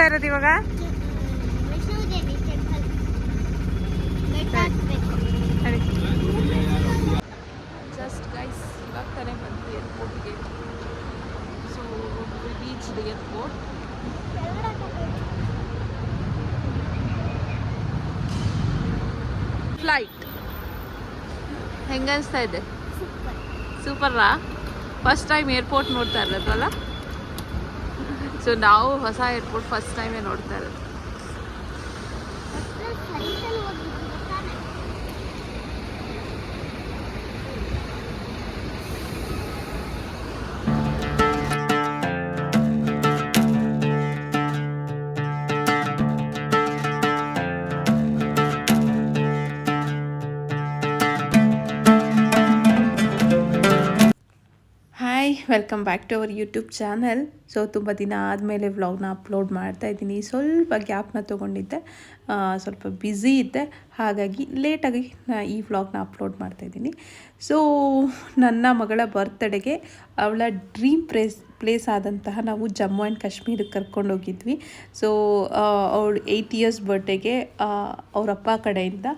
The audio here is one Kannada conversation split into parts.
ಹೋಗ್ತಾ ಇರೋದು ಇವಾಗ? ಜಸ್ಟ್ ಗೈಸ್ ಇವಾಗ ತಾನೇ ಬಂದ್ವಿ ಏರ್ಪೋರ್ಟ್ಗೆ so reach the airport flight ಹೆಂಗನ್ಸ್ತಾ ಇದೆ? ಸೂಪರಾ ಫಸ್ಟ್ ಟೈಮ್ ಏರ್ಪೋರ್ಟ್ ನೋಡ್ತಾ ಇರೋದಲ್ಲ ಸೊ ನಾವು ಹೊಸ ಏರ್ಪೋರ್ಟ್ ಫಸ್ಟ್ ಟೈಮೇ ನೋಡ್ತಾ ಇರೋದು. Welcome back to our YouTube channel so ತುಂಬ ದಿನ ಆದಮೇಲೆ ವ್ಲಾಗ್ನ ಅಪ್ಲೋಡ್ ಮಾಡ್ತಾ ಇದ್ದೀನಿ. ಸ್ವಲ್ಪ ಗ್ಯಾಪ್ನ ತೊಗೊಂಡಿದ್ದೆ. ಸ್ವಲ್ಪ ಬ್ಯುಸಿ ಇದ್ದೆ. ಹಾಗಾಗಿ ಲೇಟಾಗಿ ನಾ ಈ ವ್ಲಾಗ್ನ ಅಪ್ಲೋಡ್ ಮಾಡ್ತಾ ಇದ್ದೀನಿ. ಸೊ ನನ್ನ ಮಗಳ ಬರ್ತ್ಡೇಗೆ ಅವಳ ಡ್ರೀಮ್ ಪ್ರೇಸ್ ಪ್ಲೇಸ್ ಆದಂತಹ ನಾವು ಜಮ್ಮು ಆ್ಯಂಡ್ ಕಾಶ್ಮೀರಕ್ಕೆ ಕರ್ಕೊಂಡೋಗಿದ್ವಿ ಸೊ ಅವಳು ಏಯ್ಟ್ ಇಯರ್ಸ್ ಬರ್ಡೇಗೆ ಅವರಪ್ಪ ಕಡೆಯಿಂದ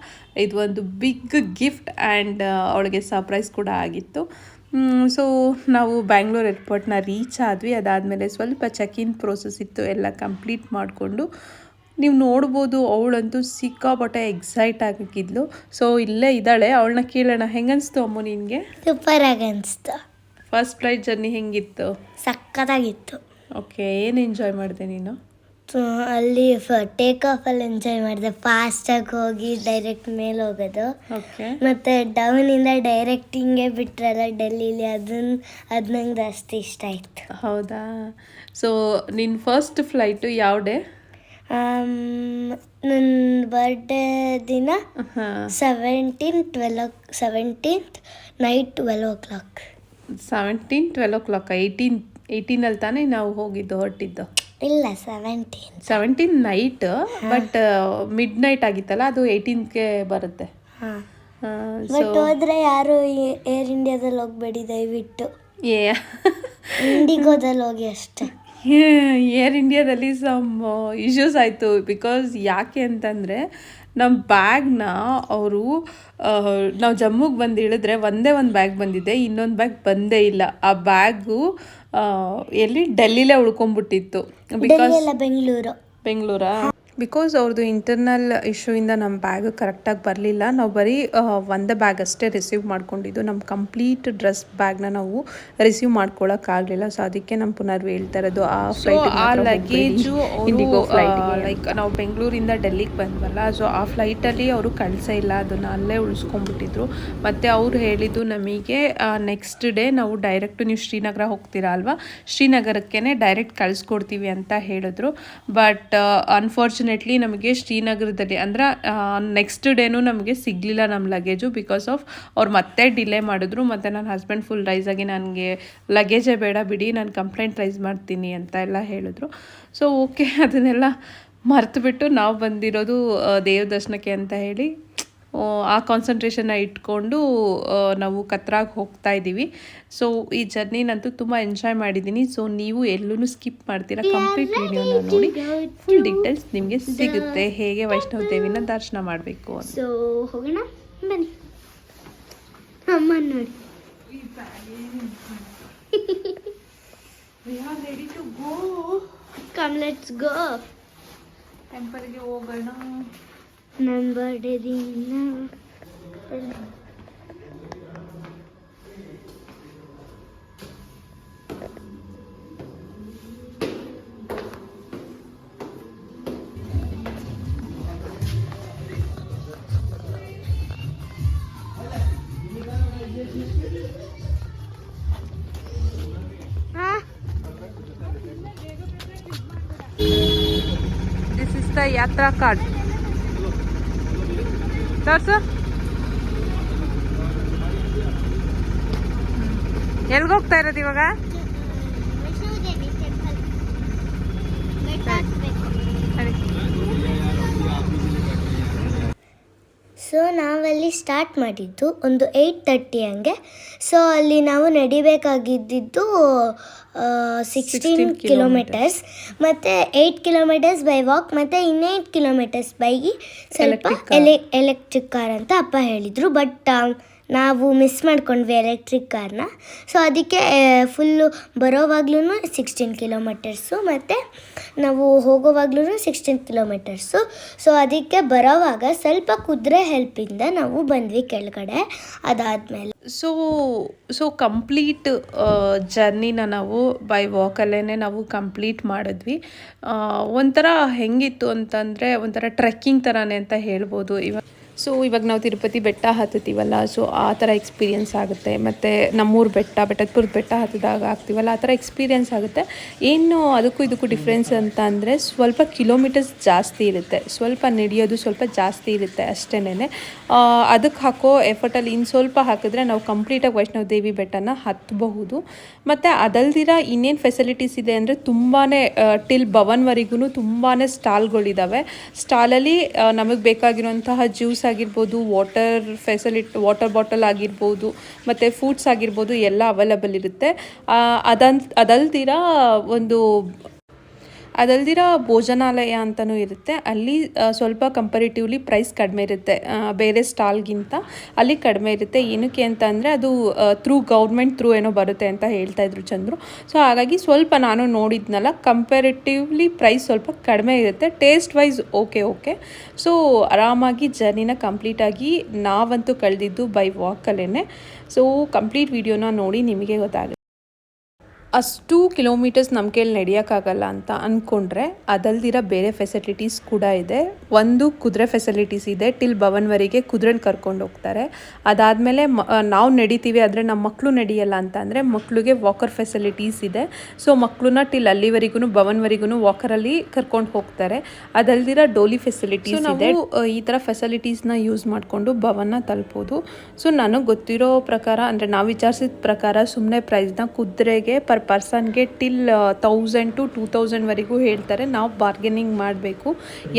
ಇದು ಒಂದು ಬಿಗ್ ಗಿಫ್ಟ್ ಆ್ಯಂಡ್ ಅವಳಿಗೆ ಸರ್ಪ್ರೈಸ್ ಕೂಡ ಆಗಿತ್ತು. ಸೊ ನಾವು ಬ್ಯಾಂಗ್ಳೂರ್ ಏರ್ಪೋರ್ಟ್ನ ರೀಚ್ ಆದ್ವಿ. ಅದಾದಮೇಲೆ ಸ್ವಲ್ಪ ಚೆಕ್ ಇನ್ ಪ್ರೋಸೆಸ್ ಇತ್ತು. ಎಲ್ಲ ಕಂಪ್ಲೀಟ್ ಮಾಡಿಕೊಂಡು ನೀವು ನೋಡ್ಬೋದು ಅವಳಂತೂ ಸಿಕ್ಕಾಪಟ್ಟೆ ಎಕ್ಸೈಟ್ ಆಗಿದ್ಲು. ಸೊ ಇಲ್ಲೇ ಇದ್ದಾಳೆ. ಅವಳನ್ನ ಕೇಳೋಣ. ಹೆಂಗನ್ಸ್ತು ಅಮ್ಮ ನಿನಗೆ? ಸೂಪರ್ ಆಗಿ ಅನಿಸ್ತು ಫಸ್ಟ್ ಫ್ಲೈಟ್ ಜರ್ನಿ ಹೆಂಗಿತ್ತು? ಸಕ್ಕತ್ತಾಗಿತ್ತು. ಓಕೆ ಏನು ಎಂಜಾಯ್ ಮಾಡಿದೆ ನೀನು? ಸೊ ಅಲ್ಲಿ ಟೇಕ್ ಆಫ್ ಅಲ್ಲಿ ಎಂಜಾಯ್ ಮಾಡಿದೆ. ಫಾಸ್ಟಾಗಿ ಹೋಗಿ ಡೈರೆಕ್ಟ್ ಮೇಲೆ ಹೋಗೋದು. ಮತ್ತೆ ಡೌನಿಂದ ಡೈರೆಕ್ಟ್ ಹಿಂಗೆ ಬಿಟ್ರಲ್ಲ ಡೆಲ್ಲಿಲಿ ಅದನ್ನ ಅದು ನಂಗೆ ಜಾಸ್ತಿ ಇಷ್ಟ ಆಯ್ತು. ಹೌದಾ? ಸೊ ನಿನ್ನ ಫಸ್ಟ್ ಫ್ಲೈಟು ಯಾವ ಡೇ ನನ್ನ ಬರ್ಡೇ ದಿನ seventeen twelve seventeenth night twelve o'clock seventeen twelve o'clock eighteen ಏಯ್ಟೀನಲ್ಲಿ ತಾನೇ ನಾವು ಹೋಗಿದ್ದು ಹೊರಟಿದ್ದು. ಇಲ್ಲ seventeen seventeen night but midnight ಆಗಿತ್ತಲ್ಲ ಅದು ಏಯ್ಟೀನ್ಗೆ ಬರುತ್ತೆ. ಬಟ್ ಹೋದ್ರೆ ಯಾರು ಏರ್ ಇಂಡಿಯಾದಲ್ಲಿ ಹೋಗ್ಬೇಡಿ ದಯವಿಟ್ಟು. ಏ. ಇಂಡಿಗೋದಲ್ಲಿ ಹೋಗಿ ಅಷ್ಟೇ. ಏರ್ ಇಂಡಿಯಾದಲ್ಲಿ ಸಮ್ ಇಶ್ಯೂಸ್ ಆಯಿತು ಬಿಕಾಸ್ ಯಾಕೆ ಅಂತಂದರೆ ನಮ್ಮ ಬ್ಯಾಗ್ನ ಅವರು ನಾವು ಜಮ್ಮುಗೆ ಬಂದು ಇಳಿದ್ರೆ ಒಂದೇ ಒಂದು ಬ್ಯಾಗ್ ಬಂದಿದೆ ಇನ್ನೊಂದು ಬ್ಯಾಗ್ ಬಂದೇ ಇಲ್ಲ. ಆ ಬ್ಯಾಗು ಎಲ್ಲಿ? ಡೆಲ್ಲಿಲೇ ಉಳ್ಕೊಂಬಿಟ್ಟಿತ್ತು. ಬಿಕಾಸ್ ಬೆಂಗಳೂರು. ಬೆಂಗಳೂರಾ? ಬಿಕಾಸ್ ಅವ್ರದ್ದು ಇಂಟರ್ನಲ್ ಇಶ್ಯೂಯಿಂದ ನಮ್ಮ ಬ್ಯಾಗ್ ಕರೆಕ್ಟಾಗಿ ಬರಲಿಲ್ಲ. ನಾವು ಬರೀ ಒಂದು ಬ್ಯಾಗ್ ಅಷ್ಟೇ ರಿಸೀವ್ ಮಾಡ್ಕೊಂಡಿದ್ದು. ನಮ್ಮ ಕಂಪ್ಲೀಟ್ ಡ್ರೆಸ್ ಬ್ಯಾಗ್ನ ನಾವು ರಿಸೀವ್ ಮಾಡ್ಕೊಳ್ಳೋಕ್ಕಾಗಲಿಲ್ಲ ಸೊ ಅದಕ್ಕೆ ನಮ್ಮ ಪುನರ್ ಹೇಳ್ತಾ ಇರೋದು ಆ ಫ್ಲೈಟ್ ಆ ಲಗೇಜು ಇಂಡಿಗೋ ಫ್ಲೈಟ್ ಲೈಕ್ ನಾವು ಬೆಂಗಳೂರಿಂದ ಡೆಲ್ಲಿಗೆ ಬಂದ್ವಲ್ಲ ಸೊ ಆ ಫ್ಲೈಟಲ್ಲಿ ಅವರು ಕಳಿಸೇ ಇಲ್ಲ. ಅದನ್ನು ಅಲ್ಲೇ ಉಳಿಸ್ಕೊಂಡ್ಬಿಟ್ಟಿದ್ರು. ಮತ್ತು ಅವ್ರು ಹೇಳಿದ್ದು ನಮಗೆ ನೆಕ್ಸ್ಟ್ ಡೇ ನಾವು ಡೈರೆಕ್ಟು ನೀವು ಶ್ರೀನಗರ ಹೋಗ್ತೀರಾ ಅಲ್ವಾ? ಶ್ರೀನಗರಕ್ಕೇ ಡೈರೆಕ್ಟ್ ಕಳಿಸ್ಕೊಡ್ತೀವಿ ಅಂತ ಹೇಳಿದ್ರು. ಬಟ್ ಅನ್ಫಾರ್ಚುನೇಟ್ಲಿ ನಮಗೆ ಶ್ರೀನಗರದಲ್ಲಿ ಅಂದ್ರೆ ನೆಕ್ಸ್ಟ್ ಡೇನು ನಮಗೆ ಸಿಗಲಿಲ್ಲ ನಮ್ಮ ಲಗೇಜು ಬಿಕಾಸ್ ಆಫ್ ಅವ್ರು ಮತ್ತೆ ಡಿಲೇ ಮಾಡಿದ್ರು. ಮತ್ತು ನನ್ನ ಹಸ್ಬೆಂಡ್ ಫುಲ್ ರೈಸ್ ಆಗಿ ನನಗೆ ಲಗೇಜೇ ಬೇಡ ಬಿಡಿ, ನಾನು ಕಂಪ್ಲೇಂಟ್ ರೈಸ್ ಮಾಡ್ತೀನಿ ಅಂತ ಎಲ್ಲ ಹೇಳಿದ್ರು. ಸೊ ಓಕೆ ಅದನ್ನೆಲ್ಲ ಮರೆತುಬಿಟ್ಟು ನಾವು ಬಂದಿರೋದು ದೇವ್ರ ದೇವ ದರ್ಶನಕ್ಕೆ ಅಂತ ಹೇಳಿ. ಆ, ಕಾನ್ಸಂಟ್ರೇಷನ್ನ ಇಟ್ಕೊಂಡು ನಾವು ಕತ್ರಾಗೆ ಹೋಗ್ತಾ ಇದ್ದೀವಿ ಸೊ ಈ ಜರ್ನಿನಂತೂ ತುಂಬ ಎಂಜಾಯ್ ಮಾಡಿದ್ದೀನಿ ಸೊ ನೀವು ಎಲ್ಲೂ ಸ್ಕಿಪ್ ಮಾಡ್ತೀರಾ ಕಂಪ್ಲೀಟ್ ವಿಡಿಯೋನ ನೋಡಿ. ಫುಲ್ ಡೀಟೇಲ್ಸ್ ನಿಮಗೆ ಸಿಗುತ್ತೆ. ಹೇಗೆ ವೈಷ್ಣವ ದೇವಿನ ದರ್ಶನ ಮಾಡಬೇಕು ಅಂತ. ಸೊ ಹೋಗೋಣ? ಬನ್ನಿ. ಅಮ್ಮ ನೋಡಿ. ಕಮ್ ಲೆಟ್ಸ್ ಗೋ ಟೆಂಪಲ್ಗೆ ಹೋಗೋಣ. ನನ್ನ ಬರ್ಡೇ ದಿನ ದಿಸ್ ಇಸ್ ದ ಯಾತ್ರಾ ಕಾರ್ಡ್ ತೋರ್ಸು ಎಲ್ಗೋಗ್ತಾ ಇರೋದು ಇವಾಗ? ಸೊ ನಾವಲ್ಲಿ ಸ್ಟಾರ್ಟ್ ಮಾಡಿದ್ದು ಒಂದು ಏಯ್ಟ್ ತರ್ಟಿ ಹಂಗೆ. ಸೊ ಅಲ್ಲಿ ನಾವು ನಡಿಬೇಕಾಗಿದ್ದಿದ್ದು ಸಿಕ್ಸ್ಟೀನ್ 16 ಕಿಲೋಮೀಟರ್ಸ್ ಮತ್ತು ಏಯ್ಟ್ ಕಿಲೋಮೀಟರ್ಸ್ ಬೈ ವಾಕ್ ಮತ್ತು ಇನ್ನೇಟ್ ಕಿಲೋಮೀಟರ್ಸ್ ಬೈ ಸ್ವಲ್ಪ ಎಲೆ ಎಲೆಕ್ಟ್ರಿಕ್ ಕಾರ್ ಅಂತ ಅಪ್ಪ ಹೇಳಿದರು. ಬಟ್ ನಾವು ಮಿಸ್ ಮಾಡ್ಕೊಂಡ್ವಿ ಎಲೆಕ್ಟ್ರಿಕ್ ಕಾರ್ನ ಸೊ ಅದಕ್ಕೆ ಫುಲ್ಲು ಬರೋವಾಗ್ಲೂ ಸಿಕ್ಸ್ಟೀನ್ ಕಿಲೋಮೀಟರ್ಸು ಮತ್ತು ನಾವು ಹೋಗೋವಾಗ್ಲೂ ಸಿಕ್ಸ್ಟೀನ್ ಕಿಲೋಮೀಟರ್ಸು ಸೊ ಅದಕ್ಕೆ ಬರೋವಾಗ ಸ್ವಲ್ಪ ಕುದುರೆ ಹೆಲ್ಪಿಂದ ನಾವು ಬಂದ್ವಿ ಕೆಳಗಡೆ, ಅದಾದಮೇಲೆ. ಸೊ ಸೊ ಕಂಪ್ಲೀಟ್ ಜರ್ನಿನ ನಾವು ಬೈ ವಾಕಲ್ಲೇ ನಾವು ಕಂಪ್ಲೀಟ್ ಮಾಡಿದ್ವಿ. ಒಂಥರ ಹೆಂಗಿತ್ತು ಅಂತಂದರೆ ಒಂಥರ ಟ್ರೆಕ್ಕಿಂಗ್ ಥರನೇ ಅಂತ ಹೇಳ್ಬೋದು. ಇವಾಗ ಸೊ ಇವಾಗ ನಾವು ತಿರುಪತಿ ಬೆಟ್ಟ ಹತ್ತುತ್ತೀವಲ್ಲ ಸೊ ಆ ಥರ ಎಕ್ಸ್ಪೀರಿಯೆನ್ಸ್ ಆಗುತ್ತೆ. ಮತ್ತು ನಮ್ಮೂರು ಬೆಟ್ಟ, ಬೆಟ್ಟದಪುರದ ಬೆಟ್ಟ ಹತ್ತಿದಾಗ ಆಗ್ತೀವಲ್ಲ, ಆ ಥರ ಎಕ್ಸ್ಪೀರಿಯೆನ್ಸ್ ಆಗುತ್ತೆ. ಏನು ಅದಕ್ಕೂ ಇದಕ್ಕೂ ಡಿಫ್ರೆನ್ಸ್ ಅಂತ ಅಂದರೆ ಸ್ವಲ್ಪ ಕಿಲೋಮೀಟರ್ಸ್ ಜಾಸ್ತಿ ಇರುತ್ತೆ. ಸ್ವಲ್ಪ ನಡೆಯೋದು ಸ್ವಲ್ಪ ಜಾಸ್ತಿ ಇರುತ್ತೆ ಅಷ್ಟೇನೆ ಅದಕ್ಕೆ ಹಾಕೋ ಎಫರ್ಟಲ್ಲಿ ಇನ್ನು ಸ್ವಲ್ಪ ಹಾಕಿದ್ರೆ ನಾವು ಕಂಪ್ಲೀಟಾಗಿ ವೈಷ್ಣವ ದೇವಿ ಬೆಟ್ಟನ ಹತ್ತಬಹುದು. ಮತ್ತು ಅದಲ್ದಿರ ಇನ್ನೇನು ಫೆಸಿಲಿಟೀಸ್ ಇದೆ ಅಂದರೆ ತುಂಬಾ ಟಿಲ್ ಭವನ್ವರೆಗೂ ತುಂಬಾ ಸ್ಟಾಲ್ಗಳಿದ್ದಾವೆ ಸ್ಟಾಲಲ್ಲಿ ನಮಗೆ ಬೇಕಾಗಿರುವಂತಹ ಜ್ಯೂಸ್ ಆಗಿರ್ಬೋದು ವಾಟರ್ ಫೆಸಿಲಿಟಿ ವಾಟರ್ ಬಾಟಲ್ ಆಗಿರ್ಬೋದು, ಮತ್ತು ಫುಡ್ಸ್ ಆಗಿರ್ಬೋದು, ಎಲ್ಲ ಅವೈಲಬಲ್ ಇರುತ್ತೆ. ಅದನ್ ಅದಲ್ದಿರ ಒಂದು ಅದಲ್ದಿರ ಭೋಜನಾಲಯ ಅಂತಲೂ ಇರುತ್ತೆ. ಅಲ್ಲಿ ಸ್ವಲ್ಪ ಕಂಪರಿಟಿವ್ಲಿ ಪ್ರೈಸ್ ಕಡಿಮೆ ಇರುತ್ತೆ. ಬೇರೆ ಸ್ಟಾಲ್ಗಿಂತ ಅಲ್ಲಿ ಕಡಿಮೆ ಇರುತ್ತೆ. ಏನಕ್ಕೆ ಅಂತ ಅಂದರೆ ಅದು ಥ್ರೂ ಗೌರ್ಮೆಂಟ್ ಥ್ರೂ ಏನೋ ಬರುತ್ತೆ ಅಂತ ಹೇಳ್ತಾ ಇದ್ರು ಚಂದ್ರು. ಸೊ ಹಾಗಾಗಿ ಸ್ವಲ್ಪ ನಾನು ನೋಡಿದ್ನಲ್ಲ ಕಂಪೇರಿಟಿವ್ಲಿ ಪ್ರೈಸ್ ಸ್ವಲ್ಪ ಕಡಿಮೆ ಇರುತ್ತೆ. Taste wise okay okay so ಆರಾಮಾಗಿ ಜರ್ನಿನ ಕಂಪ್ಲೀಟಾಗಿ ನಾವಂತೂ ಕಳೆದಿದ್ದು ಬೈ ವಾಕಲ್ಲೇ ಸೊ ಕಂಪ್ಲೀಟ್ ವಿಡಿಯೋನ ನೋಡಿ ನಿಮಗೆ ಗೊತ್ತಾಗುತ್ತೆ. ಅಷ್ಟು ಕಿಲೋಮೀಟರ್ಸ್ ನಮ್ಮ ಕೈಲಿ ನಡೆಯೋಕ್ಕಾಗಲ್ಲ ಅಂತ ಅಂದ್ಕೊಂಡ್ರೆ ಅದಲ್ದಿರ ಬೇರೆ ಫೆಸಿಲಿಟೀಸ್ ಕೂಡ ಇದೆ. ಒಂದು ಕುದುರೆ ಫೆಸಿಲಿಟೀಸ್ ಇದೆ ಟಿಲ್ ಭವನ್ವರೆಗೆ ಕುದುರೆನ ಕರ್ಕೊಂಡು ಹೋಗ್ತಾರೆ. ಅದಾದಮೇಲೆ ನಾವು ನಡೀತೀವಿ ಆದರೆ ನಮ್ಮ ಮಕ್ಕಳು ನಡೆಯಲ್ಲ ಅಂತ ಅಂದರೆ ಮಕ್ಕಳಿಗೆ ವಾಕರ್ ಫೆಸಿಲಿಟೀಸ್ ಇದೆ. ಸೊ ಮಕ್ಕಳನ್ನ ಟಿಲ್ ಅಲ್ಲಿವರೆಗೂ ಭವನ್ವರೆಗೂ ವಾಕರಲ್ಲಿ ಕರ್ಕೊಂಡು ಹೋಗ್ತಾರೆ. ಅದಲ್ದಿರ ಡೋಲಿ ಫೆಸಿಲಿಟೀಸ್ ಇದೆ. ಈ ಥರ ಫೆಸಿಲಿಟೀಸ್ನ ಯೂಸ್ ಮಾಡಿಕೊಂಡು ಭವನ ತಲುಪೋದು. ಸೊ ನನಗೆ ಗೊತ್ತಿರೋ ಪ್ರಕಾರ ಅಂದರೆ ನಾವು ವಿಚಾರಿಸಿದ ಪ್ರಕಾರ ಸುಮ್ಮನೆ ಪ್ರೈಸ್ನ ಕುದುರೆಗೆ ಪರ್ ಪರ್ಸನ್ಗೆ ಟಿಲ್ ತೌಸಂಡ್ ಟು ಟೂ ತೌಸಂಡ್ವರೆಗೂ ಹೇಳ್ತಾರೆ. ನಾವು ಬಾರ್ಗೇನಿಂಗ್ ಮಾಡಬೇಕು.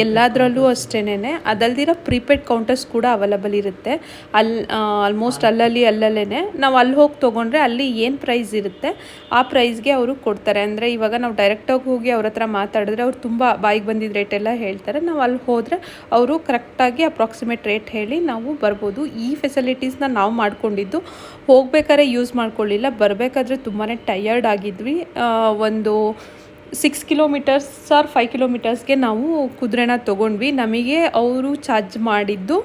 ಎಲ್ಲದರಲ್ಲೂ ಅಷ್ಟೇನೆ ಅದಲ್ದಿರ ಪ್ರೀಪೇಡ್ ಕೌಂಟರ್ಸ್ ಕೂಡ ಅವೈಲಬಲ್ ಇರುತ್ತೆ. ಅಲ್ಲಿ ಆಲ್ಮೋಸ್ಟ್ ಅಲ್ಲಲ್ಲಿ ಅಲ್ಲಲ್ಲೇ ನಾವು ಅಲ್ಲಿ ಹೋಗಿ ತೊಗೊಂಡ್ರೆ ಅಲ್ಲಿ ಏನು ಪ್ರೈಸ್ ಇರುತ್ತೆ, ಆ ಪ್ರೈಸ್ಗೆ ಅವರು ಕೊಡ್ತಾರೆ. ಅಂದರೆ ಇವಾಗ ನಾವು ಡೈರೆಕ್ಟಾಗಿ ಹೋಗಿ ಅವ್ರ ಹತ್ರ ಮಾತಾಡಿದ್ರೆ ಅವ್ರು ತುಂಬ ಬಾಯಿಗೆ ಬಂದಿದ್ದ ರೇಟ್ ಎಲ್ಲ ಹೇಳ್ತಾರೆ. ನಾವು ಅಲ್ಲಿ ಹೋದರೆ ಅವರು ಕರೆಕ್ಟಾಗಿ ಅಪ್ರಾಕ್ಸಿಮೇಟ್ ರೇಟ್ ಹೇಳಿ ನಾವು ಬರ್ಬೋದು. ಈ ಫೆಸಿಲಿಟೀಸ್ನ ನಾವು ಮಾಡ್ಕೊಂಡಿದ್ದು ಹೋಗ್ಬೇಕಾದ್ರೆ ಯೂಸ್ ಮಾಡ್ಕೊಳ್ಳಿಲ್ಲ. ಬರಬೇಕಾದ್ರೆ ತುಂಬಾ ಟಯರ್ಡ್ ಆಗಿದ್ವಿ. ಒಂದು ಸಿಕ್ಸ್ ಕಿಲೋಮೀಟರ್ಸ್ ಆರ್ ಫೈವ್ ಕಿಲೋಮೀಟರ್ಸ್ಗೆ ನಾವು ಕುದುರೆನ ತೊಗೊಂಡ್ವಿ. ನಮಗೆ ಅವರು ಚಾರ್ಜ್ ಮಾಡಿದ್ದು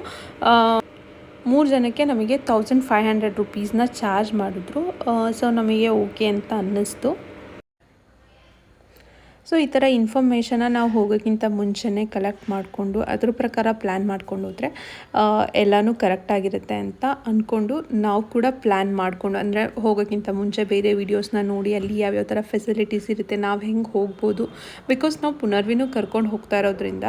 ಮೂರು ಜನಕ್ಕೆ ನಮಗೆ ತೌಸಂಡ್ ಫೈವ್ ಹಂಡ್ರೆಡ್ ರುಪೀಸ್ನ ಚಾರ್ಜ್ ಮಾಡಿದ್ರು. ಸೊ ನಮಗೆ ಓಕೆ ಅಂತ ಅನ್ನಿಸ್ತು. ಸೊ ಈ ಥರ ಇನ್ಫಾರ್ಮೇಷನ್ನ ನಾವು ಹೋಗೋಕ್ಕಿಂತ ಮುಂಚೆನೇ ಕಲೆಕ್ಟ್ ಮಾಡಿಕೊಂಡು, ಅದ್ರ ಪ್ರಕಾರ ಪ್ಲ್ಯಾನ್ ಮಾಡ್ಕೊಂಡು ಹೋದರೆ ಎಲ್ಲನೂ ಕರೆಕ್ಟಾಗಿರುತ್ತೆ ಅಂತ ಅಂದ್ಕೊಂಡು ನಾವು ಕೂಡ ಪ್ಲ್ಯಾನ್ ಮಾಡಿಕೊಂಡು, ಅಂದರೆ ಹೋಗೋಕ್ಕಿಂತ ಮುಂಚೆ ಬೇರೆ ವೀಡಿಯೋಸ್ನ ನೋಡಿ, ಅಲ್ಲಿ ಯಾವ್ಯಾವ ಥರ ಫೆಸಿಲಿಟೀಸ್ ಇರುತ್ತೆ, ನಾವು ಹೆಂಗೆ ಹೋಗ್ಬೋದು ಬಿಕಾಸ್ ನಾವು ಪುನರ್ವಿನೂ ಕರ್ಕೊಂಡು ಹೋಗ್ತಾ ಇರೋದ್ರಿಂದ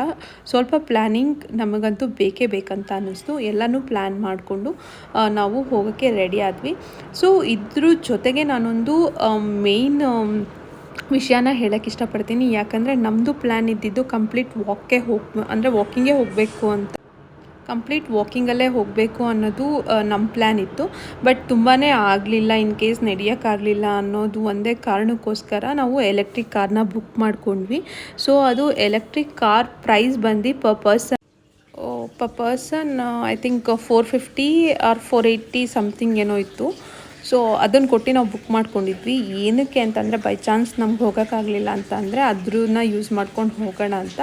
ಸ್ವಲ್ಪ ಪ್ಲ್ಯಾನಿಂಗ್ ನಮಗಂತೂ ಬೇಕೇ ಬೇಕಂತ ಅನ್ನಿಸ್ತು. ಎಲ್ಲನೂ ಪ್ಲ್ಯಾನ್ ಮಾಡಿಕೊಂಡು ನಾವು ಹೋಗೋಕ್ಕೆ ರೆಡಿ ಆದ್ವಿ. ಸೊ ಇದ್ರ ಜೊತೆಗೆ ನಾನೊಂದು ಮೇಯ್ನ್ ವಿಷಯನ ಹೇಳಕ್ಕೆ ಇಷ್ಟಪಡ್ತೀನಿ. ಯಾಕಂದರೆ ನಮ್ಮದು ಪ್ಲ್ಯಾನ್ ಇದ್ದಿದ್ದು ಕಂಪ್ಲೀಟ್ ವಾಕ್ಗೆ ಹೋಗಿ, ಅಂದರೆ ವಾಕಿಂಗೇ ಹೋಗಬೇಕು ಅಂತ. ಕಂಪ್ಲೀಟ್ ವಾಕಿಂಗಲ್ಲೇ ಹೋಗಬೇಕು ಅನ್ನೋದು ನಮ್ಮ ಪ್ಲ್ಯಾನ್ ಇತ್ತು. ಬಟ್ ತುಂಬಾ ಆಗಲಿಲ್ಲ ಇನ್ ಕೇಸ್ ನಡೆಯೋಕ್ಕಾಗಲಿಲ್ಲ ಅನ್ನೋದು ಒಂದೇ ಕಾರಣಕ್ಕೋಸ್ಕರ ನಾವು ಎಲೆಕ್ಟ್ರಿಕ್ ಕಾರ್ನ ಬುಕ್ ಮಾಡ್ಕೊಂಡ್ವಿ. ಸೊ ಅದು ಎಲೆಕ್ಟ್ರಿಕ್ ಕಾರ್ ಪ್ರೈಸ್ ಬಂದು per person per person I think four fifty or four eighty something ಏನೋ ಇತ್ತು. ಸೊ ಅದನ್ನು ಕೊಟ್ಟು ನಾವು ಬುಕ್ ಮಾಡ್ಕೊಂಡಿದ್ವಿ. ಏನಕ್ಕೆ ಅಂತಂದರೆ ಬೈ ಚಾನ್ಸ್ ನಮ್ಗೆ ಹೋಗೋಕ್ಕಾಗಲಿಲ್ಲ ಅಂತ ಅಂದರೆ ಅದ್ರನ್ನ ಯೂಸ್ ಮಾಡ್ಕೊಂಡು ಹೋಗೋಣ ಅಂತ.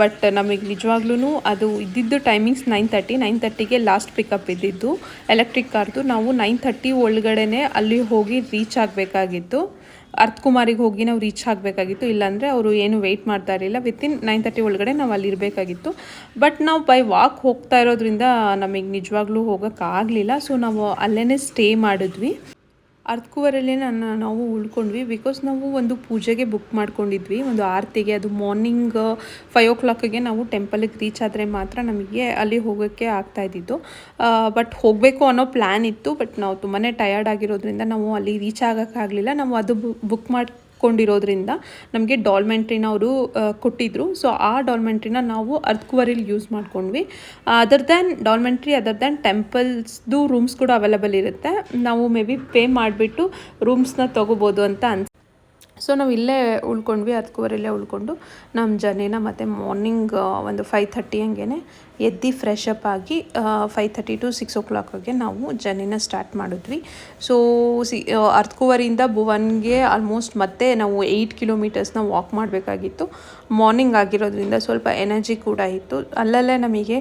ಬಟ್ ನಮಗೆ ನಿಜವಾಗ್ಲೂ ಅದು ಇದ್ದಿದ್ದು ಟೈಮಿಂಗ್ಸ್ ನೈನ್ ತರ್ಟಿ ನೈನ್ ತರ್ಟಿಗೆ ಲಾಸ್ಟ್ ಪಿಕಪ್ ಇದ್ದಿದ್ದು. ಎಲೆಕ್ಟ್ರಿಕ್ ಕಾರ್ದು ನಾವು ನೈನ್ ತರ್ಟಿ ಒಳಗಡೆ ಅಲ್ಲಿ ಹೋಗಿ ರೀಚ್ ಆಗಬೇಕಾಗಿತ್ತು. ಅರ್ಥಕುಮಾರಿಗೆ ಹೋಗಿ ನಾವು ರೀಚ್ ಆಗಬೇಕಾಗಿತ್ತು. ಇಲ್ಲಾಂದರೆ ಅವರು ಏನು ವೆಯ್ಟ್ ಮಾಡ್ತಾ ಇರಲಿಲ್ಲ. ವಿತಿನ್ ನೈನ್ ತರ್ಟಿ ಒಳಗಡೆ ನಾವು ಅಲ್ಲಿ ಇರಬೇಕಾಗಿತ್ತು. ಬಟ್ ನಾವು ಬೈ ವಾಕ್ ಹೋಗ್ತಾ ಇರೋದ್ರಿಂದ ನಮಗೆ ನಿಜವಾಗ್ಲೂ ಹೋಗೋಕ್ಕಾಗಲಿಲ್ಲ ಸೊ ನಾವು ಅಲ್ಲೇ ಸ್ಟೇ ಮಾಡಿದ್ವಿ. ಅರ್ಧಕೂವರಲ್ಲಿ ನಾನು ನಾವು ಉಳ್ಕೊಂಡ್ವಿ ಬಿಕಾಸ್ ನಾವು ಒಂದು ಪೂಜೆಗೆ ಬುಕ್ ಮಾಡ್ಕೊಂಡಿದ್ವಿ, ಒಂದು ಆರತಿಗೆ, ಅದು ಮಾರ್ನಿಂಗ್ ಫೈವ್ ಓ ಕ್ಲಾಕಿಗೆ ನಾವು ಟೆಂಪಲಿಗೆ ರೀಚ್ ಆದರೆ ಮಾತ್ರ ನಮಗೆ ಅಲ್ಲಿ ಹೋಗೋಕ್ಕೆ ಆಗ್ತಾ ಇದ್ದಿದ್ದು. ಬಟ್ ಹೋಗಬೇಕು ಅನ್ನೋ ಪ್ಲ್ಯಾನ್ ಇತ್ತು ಬಟ್ ನಾವು ತುಂಬಾ ಟಯರ್ಡ್ ಆಗಿರೋದ್ರಿಂದ ನಾವು ಅಲ್ಲಿ ರೀಚ್ ಆಗೋಕ್ಕಾಗಲಿಲ್ಲ. ನಾವು ಅದು ಬುಕ್ ಮಾಡಿ ಕೊಂಡಿರೋದ್ರಿಂದ ನಮಗೆ ಡಾಲ್ಮೆಂಟ್ರಿನ ಅವರು ಕೊಟ್ಟಿದ್ದರು ಸೊ ಆ ಡಾಲ್ಮೆಂಟ್ರಿನ ನಾವು ಅರ್ತ್ಕುವರಿಲಿ ಯೂಸ್ ಮಾಡ್ಕೊಂಡ್ವಿ. Other than dormitory other than ಟೆಂಪಲ್ಸ್ದು rooms ಕೂಡ ಅವೈಲೇಬಲ್ ಇರುತ್ತೆ. ನಾವು ಮೇ ಬಿ ಪೇ ಮಾಡಿಬಿಟ್ಟು ರೂಮ್ಸ್ನ ತೊಗೋಬೋದು ಅಂತ ಅನ್ಸ್, ಸೊ, ನಾವು ಇಲ್ಲೇ ಉಳ್ಕೊಂಡ್ವಿ ಅರ್ತ್ಕುವರಿಲ್ಲೇ ಉಳ್ಕೊಂಡು. ನಮ್ಮ ಜರ್ನಿನ ಮತ್ತು ಮಾರ್ನಿಂಗ್ ಒಂದು ಫೈವ್ ಥರ್ಟಿ ಹಂಗೆ ಎದ್ದು ಫ್ರೆಶ್ ಅಪ್ ಆಗಿ ಫೈವ್ ಥರ್ಟಿ ಟು ಸಿಕ್ಸ್ ಓ ಕ್ಲಾಕ್ಗೆ ನಾವು ಜರ್ನಿನ ಸ್ಟಾರ್ಟ್ ಮಾಡಿದ್ವಿ. ಸೊ ಸಿ ಅರ್ಥಕುವರಿಯಿಂದ ಭುವನ್ಗೆ ಆಲ್ಮೋಸ್ಟ್ ಮತ್ತೆ ನಾವು ಏಯ್ಟ್ ಕಿಲೋಮೀಟರ್ಸ್ನ ವಾಕ್ ಮಾಡಬೇಕಾಗಿತ್ತು. ಮಾರ್ನಿಂಗ್ ಆಗಿರೋದ್ರಿಂದ ಸ್ವಲ್ಪ ಎನರ್ಜಿ ಕೂಡ ಇತ್ತು. ಅಲ್ಲಲ್ಲೇ ನಮಗೆ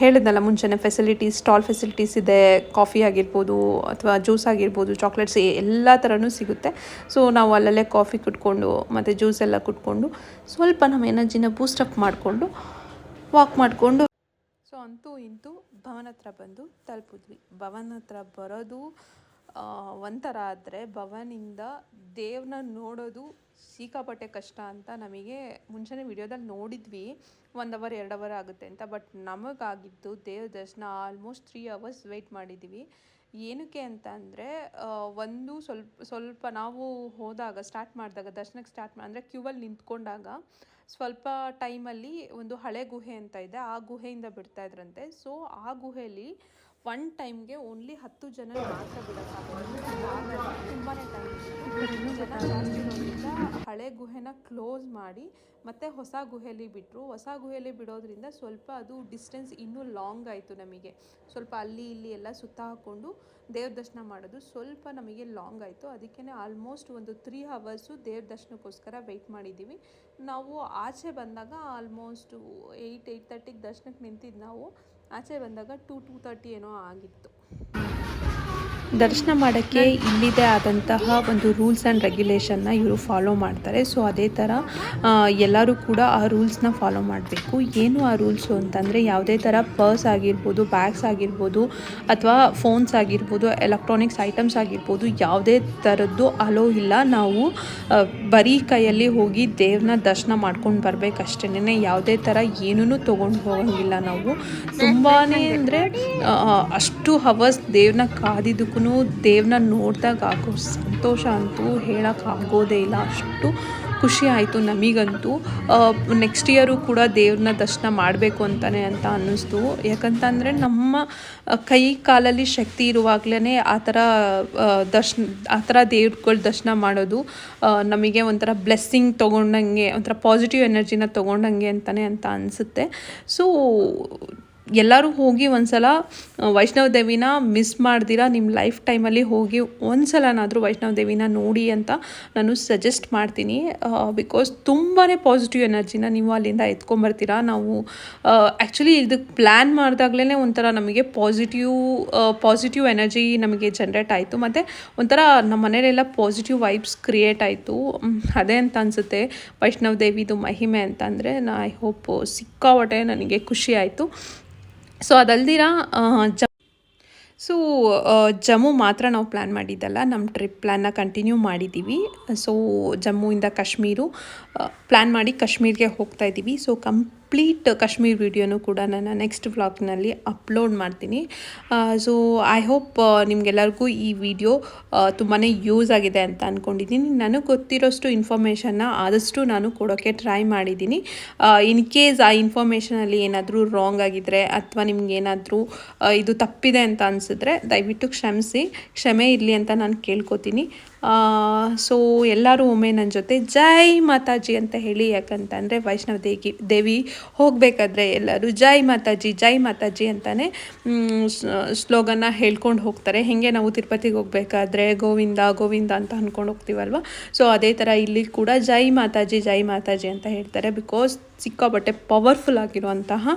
ಹೇಳಿದ್ನಲ್ಲ ಮುಂಚೆನೇ ಫೆಸಿಲಿಟೀಸ್ ಸ್ಟಾಲ್ ಫೆಸಿಲಿಟೀಸ್ ಇದೆ ಕಾಫಿ ಆಗಿರ್ಬೋದು ಅಥವಾ ಜ್ಯೂಸ್ ಆಗಿರ್ಬೋದು ಚಾಕ್ಲೇಟ್ಸ್ ಎಲ್ಲ ಥರನೂ ಸಿಗುತ್ತೆ. ಸೊ ನಾವು ಅಲ್ಲಲ್ಲೇ ಕಾಫಿ ಕುಟ್ಕೊಂಡು ಮತ್ತು ಜ್ಯೂಸ್ ಎಲ್ಲ ಕುಟ್ಕೊಂಡು ಸ್ವಲ್ಪ ನಮ್ಮ ಎನರ್ಜಿನ ಬೂಸ್ಟಪ್ ಮಾಡಿಕೊಂಡು ವಾಕ್ ಮಾಡಿಕೊಂಡು. ಸೊ ಅಂತೂ ಇಂತೂ ಭವನ ಹತ್ರ ಬಂದು ತಲುಪಿದ್ವಿ. ಭವನ ಹತ್ರ ಬರೋದು ಒಂಥರ ಆದರೆ ಭವನಿಂದ ದೇವ್ರನ್ನ ನೋಡೋದು ಸಿಕ್ಕಾಪಟ್ಟೆ ಕಷ್ಟ ಅಂತ ನಮಗೆ ಮುಂಚೆನೇ ವಿಡಿಯೋದಲ್ಲಿ ನೋಡಿದ್ವಿ. ಒಂದು ಅವರ್, ಎರಡು ಅವರ್ ಆಗುತ್ತೆ ಅಂತ, ಬಟ್ ನಮಗಾಗಿದ್ದು ದೇವ್ರ ದರ್ಶನ ಆಲ್ಮೋಸ್ಟ್ ತ್ರೀ ಅವರ್ಸ್ ವೆಯ್ಟ್ ಮಾಡಿದ್ದೀವಿ ಏನಕ್ಕೆ ಅಂತ ಅಂದರೆ ಒಂದು ಸ್ವಲ್ಪ ಸ್ವಲ್ಪ ನಾವು ಹೋದಾಗ ಸ್ಟಾರ್ಟ್ ಮಾಡಿದಾಗ, ದರ್ಶನಕ್ಕೆ ಸ್ಟಾರ್ಟ್ ಅಂದರೆ ಕ್ಯೂವಲ್ಲಿ ನಿಂತ್ಕೊಂಡಾಗ ಸ್ವಲ್ಪ ಟೈಮಲ್ಲಿ ಒಂದು ಹಳೆ ಗುಹೆ ಅಂತ ಇದೆ, ಆ ಗುಹೆಯಿಂದ ಬಿಡ್ತಾ ಇದ್ರಂತೆ. ಸೊ ಆ ಗುಹೆಯಲ್ಲಿ ಒನ್ ಟೈಮ್ಗೆ ಓನ್ಲಿ ಹತ್ತು ಜನ ಮಾತ್ರ ಬಿಡೋಕ್ಕಾಗುತ್ತೆ ತುಂಬಾ ಟೈಮ್ ಜನ ಜಾಸ್ತಿ ಹಳೆ ಹಳೆ ಗುಹೆನ ಕ್ಲೋಸ್ ಮಾಡಿ ಮತ್ತೆ ಹೊಸ ಗುಹೆಯಲ್ಲಿ ಬಿಟ್ಟರು ಹೊಸ ಗುಹೆಯಲ್ಲಿ ಬಿಡೋದ್ರಿಂದ ಸ್ವಲ್ಪ ಅದು ಡಿಸ್ಟೆನ್ಸ್ ಇನ್ನೂ ಲಾಂಗ್ ಆಯಿತು ನಮಗೆ. ಸ್ವಲ್ಪ ಅಲ್ಲಿ ಇಲ್ಲಿ ಎಲ್ಲ ಸುತ್ತ ಹಾಕ್ಕೊಂಡು ದೇವ್ರ ದರ್ಶನ ಮಾಡೋದು ಸ್ವಲ್ಪ ನಮಗೆ ಲಾಂಗ್ ಆಯಿತು. ಅದಕ್ಕೇ ಆಲ್ಮೋಸ್ಟ್ ಒಂದು ತ್ರೀ ಹವರ್ಸು ದೇವ್ರ ದರ್ಶನಕ್ಕೋಸ್ಕರ ವೆಯ್ಟ್ ಮಾಡಿದ್ದೀವಿ. ನಾವು ಆಚೆ ಬಂದಾಗ ಆಲ್ಮೋಸ್ಟ್ ಏಯ್ಟ್ ಏಯ್ಟ್ ತರ್ಟಿಗೆ ದರ್ಶನಕ್ಕೆ ನಿಂತಿದ್ದು ನಾವು, ಆಚೆ ಬಂದಾಗ ಟೂ ಟೂ ತರ್ಟಿ ಏನೋ ಆಗಿತ್ತು. ದರ್ಶನ ಮಾಡೋಕ್ಕೆ ಇಲ್ಲಿದೆ ಆದಂತಹ ಒಂದು ರೂಲ್ಸ್ ಆ್ಯಂಡ್ ರೆಗ್ಯುಲೇಷನ್ನ ಇವರು ಫಾಲೋ ಮಾಡ್ತಾರೆ. ಸೊ ಅದೇ ಥರ ಎಲ್ಲರೂ ಕೂಡ ಆ ರೂಲ್ಸ್ನ ಫಾಲೋ ಮಾಡಬೇಕು. ಏನು ಆ ರೂಲ್ಸು ಅಂತಂದರೆ ಯಾವುದೇ ಥರ ಪರ್ಸ್ ಆಗಿರ್ಬೋದು ಬ್ಯಾಗ್ಸ್ ಆಗಿರ್ಬೋದು, ಅಥವಾ ಫೋನ್ಸ್ ಆಗಿರ್ಬೋದು ಎಲೆಕ್ಟ್ರಾನಿಕ್ಸ್ ಐಟಮ್ಸ್ ಆಗಿರ್ಬೋದು, ಯಾವುದೇ ಥರದ್ದು ಅಲೋ ಇಲ್ಲ. ನಾವು ಬರೀ ಕೈಯಲ್ಲಿ ಹೋಗಿ ದೇವ್ರನ್ನ ದರ್ಶನ ಮಾಡ್ಕೊಂಡು ಬರಬೇಕಷ್ಟೇ ಯಾವುದೇ ಥರ ಏನೂ ತೊಗೊಂಡು ಹೋಗೋಂಗಿಲ್ಲ ನಾವು. ತುಂಬಾ ಅಂದರೆ ಅಷ್ಟು ಹವರ್ಸ್ ದೇವ್ರನ್ನ ಕಾದಿದ್ದಕ್ಕೂ ದೇವ್ರನ್ನ ನೋಡಿದಾಗ ಆಗೋ ಸಂತೋಷ ಅಂತೂ ಹೇಳೋಕ್ಕಾಗೋದೇ ಇಲ್ಲ. ಅಷ್ಟು ಖುಷಿ ಆಯಿತು ನಮಗಂತೂ. ನೆಕ್ಸ್ಟ್ ಇಯರು ಕೂಡ ದೇವ್ರನ್ನ ದರ್ಶನ ಮಾಡಬೇಕು ಅಂತಲೇ ಅಂತ ಅನ್ನಿಸ್ತು. ಯಾಕಂತಂದರೆ ನಮ್ಮ ಕೈ ಕಾಲಲ್ಲಿ ಶಕ್ತಿ ಇರುವಾಗಲೇ ಆ ಥರ ದರ್ಶನ, ಆ ಥರ ದೇವ್ರುಗಳ ದರ್ಶನ ಮಾಡೋದು ನಮಗೆ ಒಂಥರ ಬ್ಲೆಸ್ಸಿಂಗ್ ತೊಗೊಂಡಂಗೆ, ಒಂಥರ ಪಾಸಿಟಿವ್ ಎನರ್ಜಿನ ತೊಗೊಂಡಂಗೆ ಅಂತಲೇ ಅಂತ ಅನಿಸುತ್ತೆ. ಸೊ ಎಲ್ಲರೂ ಹೋಗಿ ಒಂದು ಸಲ ವೈಷ್ಣವ ದೇವಿನ ಮಿಸ್ ಮಾಡ್ದಿರ ನಿಮ್ಮ ಲೈಫ್ ಟೈಮಲ್ಲಿ ಹೋಗಿ ಒಂದು ಸಲನಾದರೂ ವೈಷ್ಣವ ದೇವಿನ ನೋಡಿ ಅಂತ ನಾನು ಸಜೆಸ್ಟ್ ಮಾಡ್ತೀನಿ. ಬಿಕಾಸ್ ತುಂಬಾ ಪಾಸಿಟಿವ್ ಎನರ್ಜಿನ ನೀವು ಅಲ್ಲಿಂದ ಎತ್ಕೊಂಬರ್ತೀರಾ. ನಾವು ಆ್ಯಕ್ಚುಲಿ ಇದಕ್ಕೆ ಪ್ಲ್ಯಾನ್ ಮಾಡಿದಾಗಲೇ ಒಂಥರ ನಮಗೆ ಪಾಸಿಟಿವ್ ಪಾಸಿಟಿವ್ ಎನರ್ಜಿ ನಮಗೆ ಜನ್ರೇಟ್ ಆಯಿತು. ಮತ್ತು ಒಂಥರ ನಮ್ಮ ಮನೇಲೆಲ್ಲ ಪಾಸಿಟಿವ್ ವೈಬ್ಸ್ ಕ್ರಿಯೇಟ್ ಆಯಿತು. ಅದೇ ಅಂತ ಅನಿಸುತ್ತೆ ವೈಷ್ಣವ ದೇವಿದು ಮಹಿಮೆ ಅಂತಂದರೆ ನಾ ಐ ಹೋಪ್ ಸಿಕ್ಕಾಪಟ್ಟೆ ನನಗೆ ಖುಷಿ ಆಯಿತು. ಸೊ ಅದಲ್ದಿರ ಜ ಸೊ ಜಮ್ಮು ಮಾತ್ರ ನಾವು ಪ್ಲ್ಯಾನ್ ಮಾಡಿದ್ದಲ್ಲ. ನಮ್ಮ ಟ್ರಿಪ್ ಪ್ಲ್ಯಾನ್ನ ಕಂಟಿನ್ಯೂ ಮಾಡಿದ್ದೀವಿ ಸೊ ಜಮ್ಮುವಿಂದ ಕಾಶ್ಮೀರು ಪ್ಲ್ಯಾನ್ ಮಾಡಿ ಕಾಶ್ಮೀರ್ಗೆ ಹೋಗ್ತಾ ಇದ್ದೀವಿ ಸೊ ಕಂಪ್ಲೀಟ್ ಕಾಶ್ಮೀರ್ ವಿಡಿಯೋನು ಕೂಡ ನಾನು ನೆಕ್ಸ್ಟ್ ವ್ಲಾಗ್ನಲ್ಲಿ ಅಪ್ಲೋಡ್ ಮಾಡ್ತೀನಿ. ಸೊ ಐ ಹೋಪ್ ನಿಮಗೆಲ್ಲರಿಗೂ ಈ ವಿಡಿಯೋ ತುಂಬಾ ಯೂಸ್ ಆಗಿದೆ ಅಂತ ಅಂದ್ಕೊಂಡಿದ್ದೀನಿ ನನಗೆ ಗೊತ್ತಿರೋಷ್ಟು ಇನ್ಫಾರ್ಮೇಷನ್ನ ಆದಷ್ಟು ನಾನು ಕೊಡೋಕ್ಕೆ ಟ್ರೈ ಮಾಡಿದ್ದೀನಿ. ಇನ್ ಕೇಸ್ ಆ ಇನ್ಫಾರ್ಮೇಷನಲ್ಲಿ ಏನಾದರೂ ರಾಂಗ್ ಆಗಿದ್ದರೆ ಅಥವಾ ನಿಮ್ಗೆ ಏನಾದರೂ ಇದು ತಪ್ಪಿದೆ ಅಂತ ಅನಿಸಿದ್ರೆ ದಯವಿಟ್ಟು ಕ್ಷಮಿಸಿ. ಕ್ಷಮೆ ಇರಲಿ ಅಂತ ನಾನು ಕೇಳ್ಕೊತೀನಿ. ಸೊ ಎಲ್ಲರೂ ಒಮ್ಮೆ ನನ್ನ ಜೊತೆ ಜೈ ಮಾತಾಜಿ ಅಂತ ಹೇಳಿ, ಯಾಕಂತಂದರೆ ವೈಷ್ಣವ ದೇವಿ ದೇವಿ ಹೋಗಬೇಕಾದ್ರೆ ಎಲ್ಲರೂ ಜೈ ಮಾತಾಜಿ ಜೈ ಮಾತಾಜಿ ಅಂತಲೇ ಸ್ಲೋಗನ್ನ ಹೇಳ್ಕೊಂಡು ಹೋಗ್ತಾರೆ. ಹೇಗೆ ನಾವು ತಿರುಪತಿಗೆ ಹೋಗಬೇಕಾದ್ರೆ ಗೋವಿಂದ ಗೋವಿಂದ ಅಂತ ಅಂದ್ಕೊಂಡು ಹೋಗ್ತೀವಲ್ವ? ಸೊ ಅದೇ ಥರ ಇಲ್ಲಿ ಕೂಡ ಜೈ ಮಾತಾಜಿ ಜೈ ಮಾತಾಜಿ ಅಂತ ಹೇಳ್ತಾರೆ. ಬಿಕಾಸ್ ಸಿಕ್ಕಾಬಟ್ಟೆ ಪವರ್ಫುಲ್ ಆಗಿರುವಂತಹ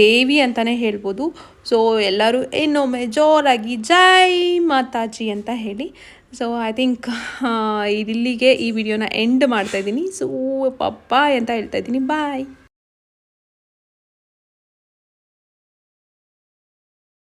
ದೇವಿ ಅಂತಲೇ ಹೇಳ್ಬೋದು. ಸೊ ಎಲ್ಲರೂ ಇನ್ನೊಮ್ಮೆ ಜೋರಾಗಿ ಜೈ ಮಾತಾಜಿ ಅಂತ ಹೇಳಿ ಸೊ ಐ ಥಿಂಕ್ ಇಲ್ಲಿಗೆ ಈ ವಿಡಿಯೋನ ಎಂಡ್ ಮಾಡ್ತಾ ಇದ್ದೀನಿ. ಸೊ ಪಪ್ಪಾಯ್ ಅಂತ ಹೇಳ್ತಾ ಇದ್ದೀನಿ. ಬಾಯ್